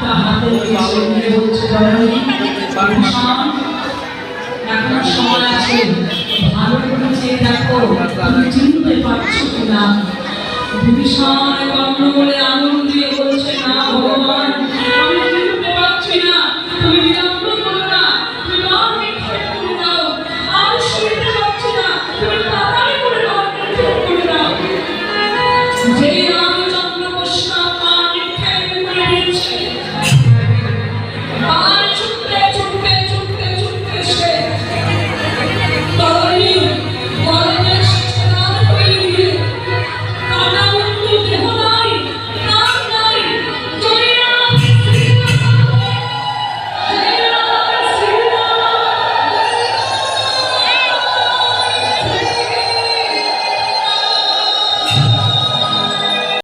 হাতটা হাতে নিয়ে বলছে জননী এখন সময় আছে। ভালো করে চেয়ে দেখো, তুমি চিনতে পারছ কিনা? বিভীষণ কর্ণ বলে আঙুল দিয়ে বলছে, না, ভগবান, আমি চিনতে পারছি না। তুমি বিলম্ব করো না, তুমি মার নিক্ষেপ করে দাও। আর শুনতে পারছি না, তুমি তাড়াতাড়ি করে মার নিক্ষেপ করে দাও। যেই on